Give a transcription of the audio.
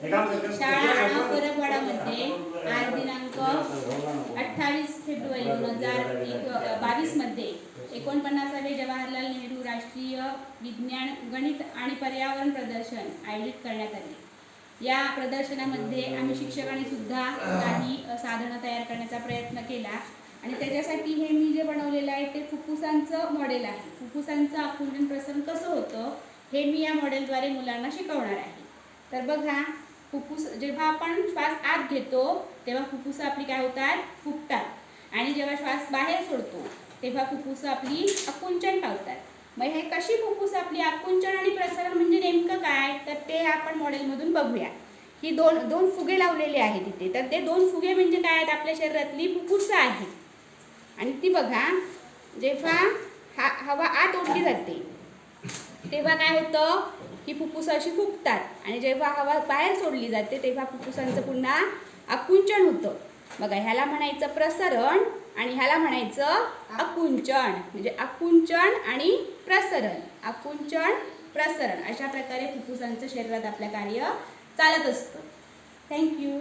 शाळा आडा परबवाडामध्ये आज दिनांक अठ्ठावीस फेब्रुवारी दोन हजार एक बावीसमध्ये एकोणपन्नासावे जवाहरलाल नेहरू राष्ट्रीय विज्ञान गणित आणि पर्यावरण प्रदर्शन आयोजित करण्यात आले. या प्रदर्शनामध्ये आम्ही शिक्षकांनी सुद्धा काही साधनं तयार करण्याचा प्रयत्न केला. आणि त्याच्यासाठी हे मी जे बनवलेलं आहे ते फुफ्फुसांचं मॉडेल आहे. फुफ्फुसांचं आकुंचन प्रसंग कसं होतं हे मी या मॉडेलद्वारे मुलांना शिकवणार आहे. तर बघा फुफ्फुस जेव्हा आपण श्वास आत घेतो तेव्हा फुफ्फुसं आपली काय होतात? फुगतात. आणि जेव्हा श्वास बाहेर सोडतो तेव्हा फुफ्फुसं आपली आकुंचन पावतात. मग हे कशी फुफ्फुस आपली आकुंचन आणि प्रसरण म्हणजे नेमकं काय? तर ते आपण मॉडेलमधून बघूया. ही दोन दोन फुगे लावलेले आहेत तिथे तर ते दोन फुगे म्हणजे काय आहेत? आपल्या शरीरातली फुफ्फुसं आहेत आणि ती बघा जेव्हा हा हवा आत ओढली जाते तेव्हा काय होतं? ही फुफ्फुसं अशी फुगतात. आणि जेव्हा हवा बाहेर सोडली जाते तेव्हा फुफ्फुसांचं पुन्हा आकुंचन होतं. बघा ह्याला म्हणायचं प्रसरण आणि ह्याला म्हणायचं आकुंचन. म्हणजे आकुंचन आणि प्रसरण. आकुंचन प्रसरण. अशा प्रकारे फुफ्फुसांचं शरीरात आपलं कार्य चालत असतं. थँक्यू